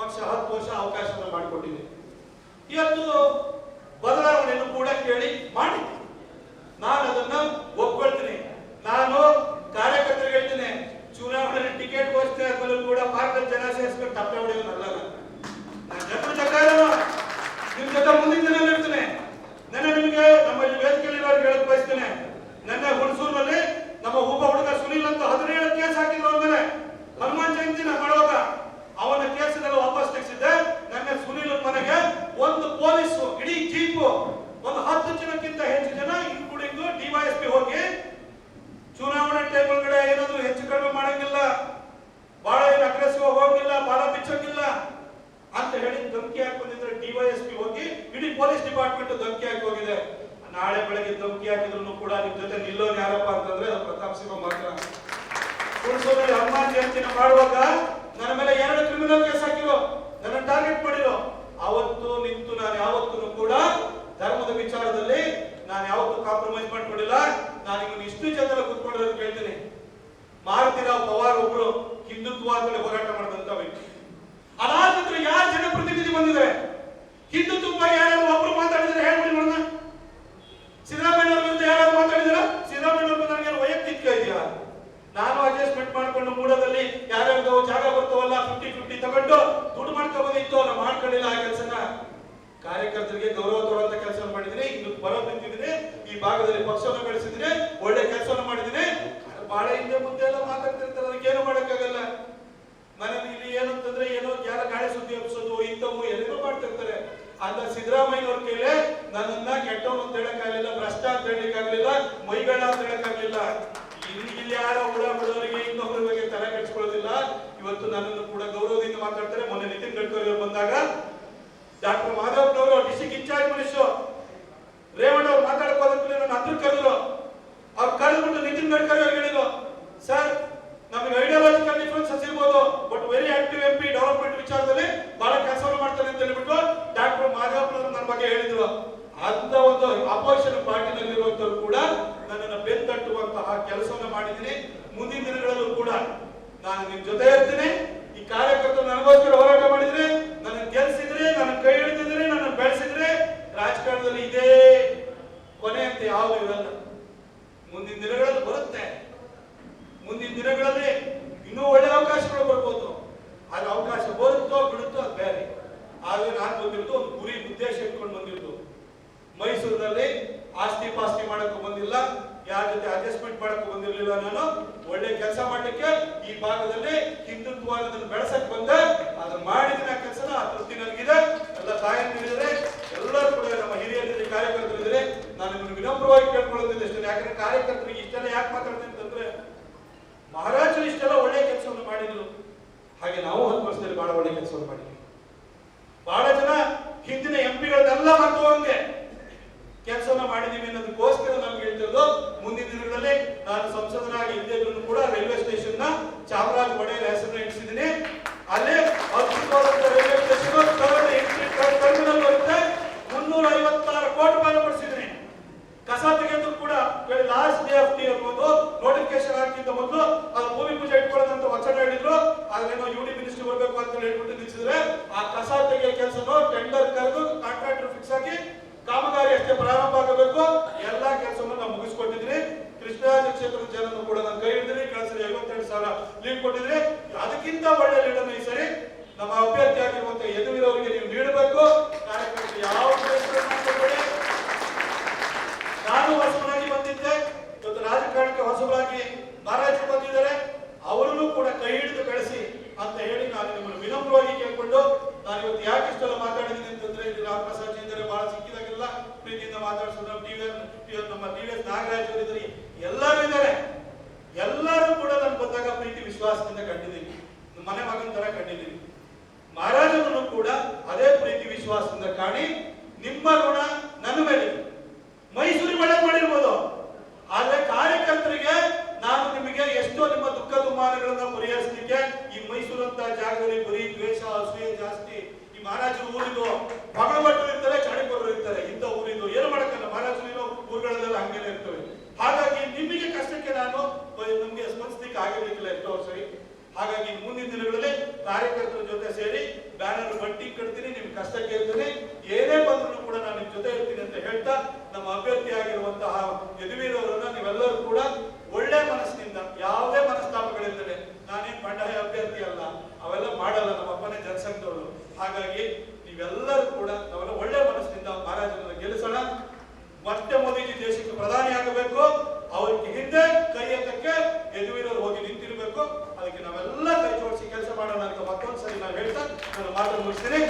ಪಕ್ಷ ಹತ್ತು ವರ್ಷ ಅವಕಾಶವನ್ನು ಮಾಡಿಕೊಟ್ಟಿದೆ. ಇವತ್ತು ಬದಲಾವಣೆಯನ್ನು ಕೂಡ ಕೇಳಿ ಮಾಡಿ ನಾನು ಅದನ್ನ ಒಪ್ಕೊಳ್ತೀನಿ. ನಾನು ಕಾರ್ಯಕರ್ತರಿಗೆ ಕೂಡ ನಿಮ್ ಜೊತೆ ನಿಲ್ಲೋನ್ ಯಾರಪ್ಪ ಅಂತಂದ್ರೆ ಪ್ರತಾಪ್ ಸಿಂಹ ಮಾತ್ರ. ಹುಣಸೂರಲ್ಲಿ ಹನುಮಾನ್ ಜಯಂತಿನ ಮಾಡುವಾಗ ನನ್ನ ಮೇಲೆ ಎರಡು ಕ್ರಿಮಿನಲ್ ಕೇಸ್ ಹಾಕಿರೋ, ನನ್ನ ಟಾರ್ಗೆಟ್ ಮಾಡಿರೋ. ಅವತ್ತು ನಿಂತು ನಾನು ಯಾವತ್ತೂ ಕೂಡ ಧರ್ಮದ ವಿಚಾರದಲ್ಲಿ ನಾನು ಯಾವತ್ತೂ ಕಾಂಪ್ರಮೈಸ್ ಮಾಡ್ಕೊಂಡಿಲ್ಲ. ನಾನು ಇವನು ಇಷ್ಟು ಜನ ಕೂತ್ಕೊಂಡಿರೋದು ಕೇಳ್ತೀನಿ. ಮಾರುತಿರಾವ್ ಪವಾರ್ ಒಬ್ರು ಹಿಂದುತ್ವ ಅಂತೇಳಿ ಹೋರಾಟ ಕಾರ್ಯಕರ್ತರಿಗೆ ಗೌರವ ತೋರುವಂತ ಕೆಲಸ ಮಾಡಿದ್ದೀನಿ. ಇನ್ನು ಬರ ನಿಂತಿದ್ದೀನಿ ಈ ಭಾಗದಲ್ಲಿ ಪಕ್ಷವನ್ನು ಬೆಳೆಸಿದ್ರೆ ಒಳ್ಳೆ ಕೆಲಸವನ್ನು ಮಾಡಿದ್ದೀನಿ. ಬಾಳೆ ಹಿಂದೆ ಮುಂದೆ ಎಲ್ಲ ಮಾತಾಡ್ತಿರ್ತಾರೆ. ಅದಕ್ಕೆ ಏನು ಮಾಡೋಕ್ಕಾಗಲ್ಲ. ಮನೇಲಿ ಇಲ್ಲಿ ಏನಂತಂದ್ರೆ ಏನೋ ಯಾರ ಗಾಳಿ ಸುದ್ದಿ ಹಬ್ಸೋದು, ಇಂಥವು ಎಲ್ಲರೂ ಮಾಡ್ತಿರ್ತಾರೆ. ಅಂತ ಸಿದ್ದರಾಮಯ್ಯನವ್ರ ಕೇಳಿ ನನ್ನನ್ನ ಕೆಟ್ಟವನು ಅಂತ ಹೇಳಕ್ಕಾಗಲಿಲ್ಲ ಭ್ರಷ್ಟ ಅಂತ ಹೇಳಕ್ಕಾಗಲಿಲ್ಲ ಮೈಗಳ ಅಂತ ಹೇಳಕ್ಕಾಗಲಿಲ್ಲ ಇಲ್ಲಿ ಇಲ್ಲಿ ಯಾರ ಹುಳ ಬಿಡೋರಿಗೆ ಇನ್ನೊಬ್ಬರ ಬಗ್ಗೆ ತಲೆ ಕೆಡಿಸ್ಕೊಳ್ಳೋದಿಲ್ಲ. ಇವತ್ತು ನನ್ನನ್ನು ಕೂಡ ಗೌರವದಿಂದ ಮಾತಾಡ್ತಾರೆ. ಮೊನ್ನೆ ನಿತಿನ್ ಗಡ್ಕರಿ ಬಂದಾಗ ಡಾಕ್ಟರ್ ಮಾಧವನವರು ಡಿಸ್ಟಿಕ್ ಇನ್ಚಾರ್ಜ್ ಮನುಷ್ಯ ರೇವಣ್ಣ ಅವ್ರು ಮಾತಾಡಕ್ ಹೋದ್ರೆ ನನ್ನ ಹತ್ರ ಕರೆದ್ರು. ಅವ್ರು ಕರೆದ್ಬಿಟ್ಟು ನಿತಿನ್ ಗಡ್ಕರಿ ಅವ್ರು ಹೇಳಿದ್ರು, ಸರ್, ನಮಗೆ ಐಡಿಯಾಲಜಿಕಲ್ ಡಿಫ್ರೆನ್ಸಸ್ ಇರ್ಬೋದು but very active M P development ವಿಚಾರದಲ್ಲಿ ಬಹಳ ಕೆಲಸವನ್ನು ಮಾಡ್ತಾರೆ ಅಂತ ಹೇಳ್ಬಿಟ್ಟು ಡಾಕ್ಟರ್ ಮಾಧವ್ನವರು ನನ್ನ ಬಗ್ಗೆ ಹೇಳಿದ್ರು. ಅಂತ ಒಂದು ಅಪೋಸಿಷನ್ ಪಾರ್ಟಿನಲ್ಲಿರುವಂತವ್ರು ಕೂಡ ನನ್ನನ್ನು ಬೆಂತಟ್ಟುವಂತಹ ಕೆಲಸವನ್ನು ಮಾಡಿದ್ದೀನಿ. ಮುಂದಿನ ದಿನಗಳಲ್ಲೂ ಕೂಡ ನಾನು ನಿಮ್ ಜೊತೆ ಇರ್ತೀನಿ. ಈ ಕಾರ್ಯಕರ್ತರು ನನಗೋಸ್ಕರ ಹೋರಾಟ ಮಾಡಿದ್ರೆ ನನ್ನ ಗೆಲ್ಸಿದ್ರೆ ನನ್ನ ಕೈ ಹಿಡಿದಿದ್ರೆ ನನ್ನ ಬೆಳೆಸಿದ್ರೆ ರಾಜಕಾರಣದಲ್ಲಿ ಇದೇ ಕೊನೆ ಅಂತ ಯಾವುದು ಇರಲ್ಲ ಮುಂದಿನ ದಿನಗಳಲ್ಲಿ ಬರುತ್ತೆ ಮುಂದಿನ ದಿನಗಳಲ್ಲಿ ಇನ್ನೂ ಒಳ್ಳೆ ಅವಕಾಶಗಳು ಬರ್ಬೋದು ಆಗ ಅವಕಾಶ ಬರುತ್ತೋ ಬಿಡುತ್ತೋ ಅದು ಬೇರೆ ಆದ್ರೆ ನಾನು ಬಂದಿರೋದು ಒಂದು ಗುರಿ ಉದ್ದೇಶ ಇಟ್ಕೊಂಡು ಬಂದಿರೋದು ಮೈಸೂರಿನಲ್ಲಿ ಆಸ್ತಿ ಪಾಸ್ತಿ ಬಂದಿಲ್ಲ ಯಾರ ಜೊತೆ ಅಡ್ಜಸ್ಟ್ಮೆಂಟ್ ಮಾಡಕ್ಕೆ ಬಂದಿರಲಿಲ್ಲ ನಾನು, ಒಳ್ಳೆ ಕೆಲಸ ಮಾಡಲಿಕ್ಕೆ ಈ ಭಾಗದಲ್ಲಿ ಹಿಂದುತ್ವ ಅನ್ನೋದನ್ನ ಬೆಳೆಸಕ್ ಬಂದೆ. ಅದನ್ನ ಮಾಡಿದ ಕೆಲಸ ಆ ತೃಪ್ತಿ ನನಗಿದೆ. ಎಲ್ಲ ತಾಯಂದಿರಿದ್ದಾರೆ ಎಲ್ಲರೂ ಕೂಡ ನಮ್ಮ ಹಿರಿಯರಿದ್ದಾರೆ ಕಾರ್ಯಕರ್ತರಿದ್ದಾರೆ ನಾನು ನಿಮ್ಮನ್ನು ವಿನಮ್ರವಾಗಿ ಕೇಳ್ಕೊಳ್ಳೋದಿಲ್ಲ ಇಷ್ಟೇ ಯಾಕಂದ್ರೆ ಕಾರ್ಯಕರ್ತರಿಗೆ ಇಷ್ಟೆಲ್ಲ ಯಾಕೆ ಮಾತಾಡ್ತೀನಿ ಅಂತಂದ್ರೆ, ಮಹಾರಾಜರು ಇಷ್ಟೆಲ್ಲ ಒಳ್ಳೆ ಕೆಲಸವನ್ನು ಮಾಡಿದ್ರು. ಹಾಗೆ ನಾವು ಹತ್ತು ವರ್ಷದಲ್ಲಿ ಬಹಳ ಒಳ್ಳೆ ಕೆಲಸವನ್ನು ಮಾಡಿದ್ವಿ. ಬಹಳ ಜನ ಹಿಂದಿನ ಎಂಪಿಗಳನ್ನೆಲ್ಲ ಹೋಗಂಗೆ ಕೆಲಸವನ್ನ ಮಾಡಿದೀವಿ ಅನ್ನೋದಕ್ಕೋಸ್ಕರ ನಮ್ಗೆ ಹೇಳ್ತಿರೋದು, ಮುಂದಿನ ದಿನಗಳಲ್ಲಿ ನಾನು ಸಂಸದರಾಗಿ ಇದ್ದಿದ್ರು ಕೂಡ ರೈಲ್ವೆ ಸ್ಟೇಷನ್ನ ಚಾಮರಾಜ್ ಒಡೆಯರ್ ಹೆಸರನ್ನ ಇಡಿಸಿದ್ದೀನಿ ಅಲ್ಲಿ ಅದ್ಭುತವಾದಂತ ರೈಲ್ವೆ ಸ್ಟೇಷನ್ ಟರ್ಮಿನಲ್ ಬರುತ್ತೆ. ಮುನ್ನೂರ ಐವತ್ತಾರು ಕೋಟಿ ರೂಪಾಯಿ ಪಡಿಸಿದ್ದೀನಿ ಕಸ ತೆಗೆದ್ರು ಕೂಡ ಲಾಸ್ಟ್ ಡೇ ಆಫ್ ಡಿ ಅನ್ನೋದು ನೋಟಿಫಿಕೇಶನ್ ಹಾಕಿದ್ದ ಮೊದಲು ಅದು ಭೂಮಿ ಪೂಜೆ ಇಟ್ಕೊಳ್ಳೋದಂತ ವಚನ ಹೇಳಿದ್ರು. ಅದೇನೋ ಯು ಡಿ ಬರ್ಬೇಕು ಅಂತ ಹೇಳ್ಬಿಟ್ಟು ನಿಲ್ಸಿದ್ರೆ ಆ ಕಸ ತೆಗೆಯೋ ಕೆಲಸನು ಟೆಂಡರ್ ಕರೆದು ಕಾಂಟ್ರಾಕ್ಟರ್ ಫಿಕ್ಸ್ ಆಗಿ ಕಾಮಗಾರಿ ಅಷ್ಟೇ ಪ್ರಾರಂಭ ಆಗಬೇಕು. ಎಲ್ಲಾ ಕೆಲಸವನ್ನು ನಾವು ಮುಗಿಸ್ಕೊಟ್ಟಿದ್ರಿ. ಕೃಷ್ಣರಾಜ ಕ್ಷೇತ್ರದ ಜನರನ್ನು ಕೂಡ ನಾನು ಕೈ ಹಿಡಿದ್ರಿ. ಕಳಿಸಿದ್ರೆ ಐವತ್ತೆರಡು ಸಾವಿರ ಲೀಡ್ ಕೊಟ್ಟಿದ್ರಿ. ಅದಕ್ಕಿಂತ ಒಳ್ಳೆ ಲೀಡನ್ನು ಈ ಸರಿ ನಮ್ಮ ಅಭ್ಯರ್ಥಿ ಆಗಿರುವಂತಹ ಎದುವಿರೋರಿಗೆ ನೀವು ನೀಡಬೇಕು. ಕಾರ್ಯಕ್ರಮ ಯಾವ ಬೇಸರ ಮಾಡ್ಕೊಬೇಡಿ. ನಾನು ಹೊಸಬರಾಗಿ ಬಂದಿದ್ದೆ ಇವತ್ತು ರಾಜಕಾರಣಕ್ಕೆ ಹೊಸಬರಾಗಿ ಮಹಾರಾಜರು ಬಂದಿದ್ದಾರೆ ಅವರನ್ನು ಕೂಡ ಕೈ ಹಿಡಿದು ಬೆಳೆಸಿ ಅಂತ ಹೇಳಿ ನಾನು ನಿಮ್ಮನ್ನು ವಿನಮ್ರವಾಗಿ ಕೇಳ್ಕೊಂಡು ನಾನು ಇವತ್ತು ಯಾಕೆ ಇಷ್ಟೆಲ್ಲ ಮಾತಾಡಿದ್ದೀನಿ ಅಂತಂದ್ರೆ ಇಲ್ಲಿ ರಾಮ್ ಪ್ರಸಾದ್ ಜಿ ಇದ್ದಾರೆ ಬಹಳ ಸಿಕ್ಕಿದಾಗೆಲ್ಲ ಪ್ರೀತಿಯಿಂದ ಮಾತಾಡ್ಸೋದು ನಮ್ಮ ಟಿ ನಮ್ಮ ಟಿ ವಿ ಎಸ್ ನಾಗರಾಜ್ ಅವರು ಇದ್ದಾರೆ ಎಲ್ಲರೂ ಇದ್ದಾರೆ ಎಲ್ಲರೂ ಕೂಡ ನಾನು ಬಂದಾಗ ಪ್ರೀತಿ ವಿಶ್ವಾಸದಿಂದ ಕಂಡಿದ್ದೀನಿ ನಮ್ಮ ಮನೆ ಮಗನ ತರ ಕಂಡಿದ್ದೀನಿ ಮಹಾರಾಜರನ್ನು ಕೂಡ ಅದೇ ಪ್ರೀತಿ ವಿಶ್ವಾಸದಿಂದ ಕಾಣಿ, ನಿಮ್ಮ ಋಣ ನನ್ನ ಮೇಲೆ. ಮೈಸೂರು ಮಳೆ ಮಾಡಿರ್ಬೋದು. ಆದ್ರೆ ಕಾರ್ಯಕರ್ತರಿಗೆ ನಾನು ನಿಮಗೆ ಎಷ್ಟೋ ನಿಮ್ಮ ದುಃಖ ದುಮ್ಮಾನಗಳನ್ನ ಪರಿಹರಿಸಲಿಕ್ಕೆ ಈ ಮೈಸೂರು ಅಂತ ಜಾಗದಲ್ಲಿ ಬರೀ ದ್ವೇಷ, ಅಸೂಯೆ ಜಾಸ್ತಿ. ಈ ಮಹಾರಾಜರು ಊರಿದು ಮಗಳ ಇರ್ತಾರೆ ಚಾಣಿಕೋರರು ಇರ್ತಾರೆ. ಇಂಥ ಊರಿದು ಏನು ಮಾಡಕ್ಕಲ್ಲ? ಮಹಾರಾಜರು ಊರುಗಳಲ್ಲೆಲ್ಲ ಹಂಗೇನೆ ಇರ್ತವೆ. ಹಾಗಾಗಿ ನಿಮಗೆ ಕಷ್ಟಕ್ಕೆ ನಾನು ನಮ್ಗೆ ಸ್ಪಂದಿಸಲಿಕ್ಕೆ ಆಗಿರ್ಲಿಕ್ಕಿಲ್ಲ ಎಷ್ಟೋ ಸರಿ ಹಾಗಾಗಿ ಮುಂದಿನ ದಿನಗಳಲ್ಲಿ ಕಾರ್ಯಕರ್ತರ ಜೊತೆ ಸೇರಿ ಬ್ಯಾನರ್ ಬಟ್ಟಿ ಕಟ್ತೀನಿ, ನಿಮ್ ಕಷ್ಟ ಕೇಳ್ತೀನಿ. ಏನೇ ಬಂದ್ರು ಕೂಡ ನಾನು ನಿಮ್ ಜೊತೆ ಇರ್ತೀನಿ ಅಂತ ಹೇಳ್ತಾ ನಮ್ಮ ಅಭ್ಯರ್ಥಿ ಆಗಿರುವಂತಹ ಯದುವೀರ್ ಅವರನ್ನ ನೀವೆಲ್ಲರೂ ಕೂಡ ಒಳ್ಳೆ ಮನಸ್ಸಿನಿಂದ, ಯಾವುದೇ ಮನಸ್ತಾಪಗಳಿಲ್ಲದೆ ನಾನೇನ್ ಬಂಡಾಯ ಅಭ್ಯರ್ಥಿ ಅಲ್ಲ, ಅವೆಲ್ಲ ಮಾಡಲ್ಲ, ನಮ್ಮ ಅಪ್ಪನೇ ಜನಸಂಘದವರು. ಹಾಗಾಗಿ ನೀವೆಲ್ಲರೂ ಅದಕ್ಕೆ